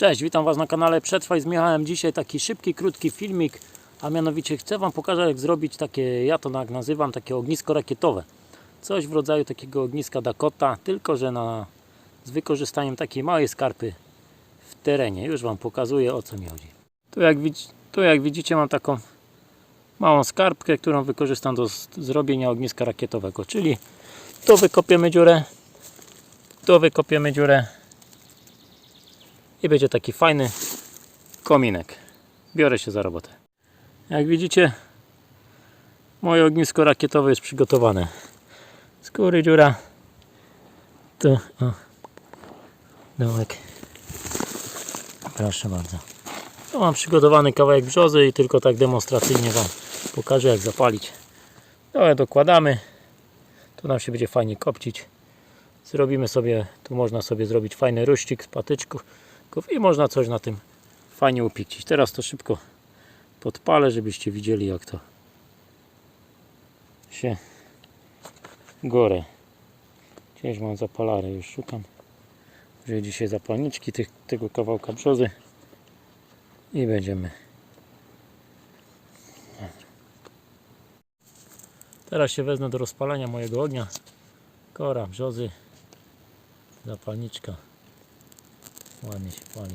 Cześć, witam Was na kanale Przetrwaj z Michałem. Dzisiaj taki szybki, krótki filmik, a mianowicie chcę Wam pokazać jak zrobić takie, ja to tak nazywam, takie ognisko rakietowe. Coś w rodzaju takiego ogniska Dakota, tylko że na, z wykorzystaniem takiej małej skarpy w terenie. Już Wam pokazuję o co mi chodzi. Tu jak, tu jak widzicie mam taką małą skarpkę, którą wykorzystam do zrobienia ogniska rakietowego, czyli tu wykopiemy dziurę, tu wykopiemy dziurę, i będzie taki fajny kominek. Biorę się za robotę. Jak widzicie, moje ognisko rakietowe jest przygotowane. Z góry dziura. Tu, o, dołek. Proszę bardzo. Tu mam przygotowany kawałek brzozy i tylko tak demonstracyjnie Wam pokażę jak zapalić. Dołek dokładamy. Tu nam się będzie fajnie kopcić. Zrobimy sobie, tu można sobie zrobić fajny ruścik z patyczków i można coś na tym fajnie upikcić. Teraz to szybko podpalę, żebyście widzieli jak to się gorę. Gdzieś mam zapalarę, już szukam. Wziąłem dzisiaj zapalniczki tych, tego kawałka brzozy i będziemy. Teraz się wezmę do rozpalania mojego ognia. Kora, brzozy, zapalniczka. Ładnie się pali.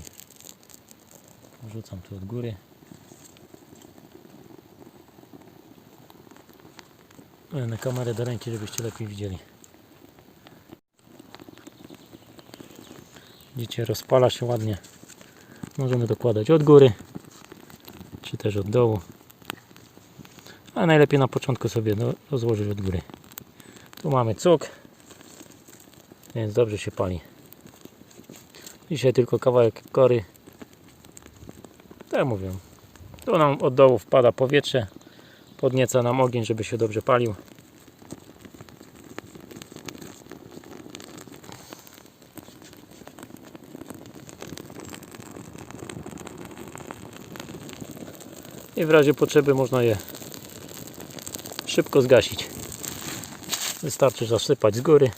Wrzucam tu od góry. E, Na kamerę do ręki, żebyście lepiej widzieli. Widzicie, rozpala się ładnie. Możemy dokładać od góry, czy też od dołu. A najlepiej na początku sobie rozłożyć od góry. Tu mamy cuk, więc dobrze się pali. Dzisiaj tylko kawałek kory. Tak mówię. Tu nam od dołu wpada powietrze. Podnieca nam ogień, żeby się dobrze palił. I w razie potrzeby można je szybko zgasić. Wystarczy zasypać z góry,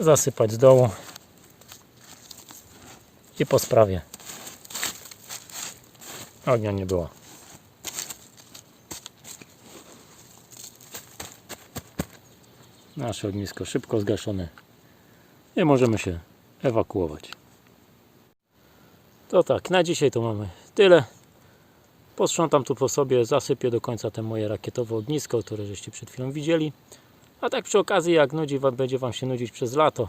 zasypać z dołu i po sprawie. Ognia nie było. Nasze ognisko szybko zgaszone i możemy się ewakuować. To tak, na dzisiaj to mamy tyle. Posprzątam tu po sobie, zasypię do końca te moje rakietowe ognisko, które żeście przed chwilą widzieli. A tak przy okazji, jak nudzi, będzie Wam się nudzić przez lato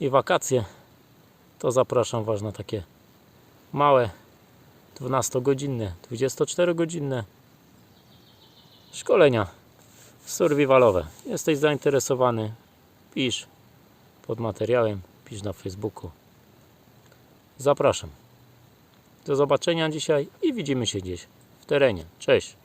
i wakacje, to zapraszam Was na takie małe 12-godzinne, 24-godzinne szkolenia survivalowe. Jesteś zainteresowany? Pisz pod materiałem, pisz na Facebooku. Zapraszam. Do zobaczenia dzisiaj i widzimy się gdzieś w terenie. Cześć!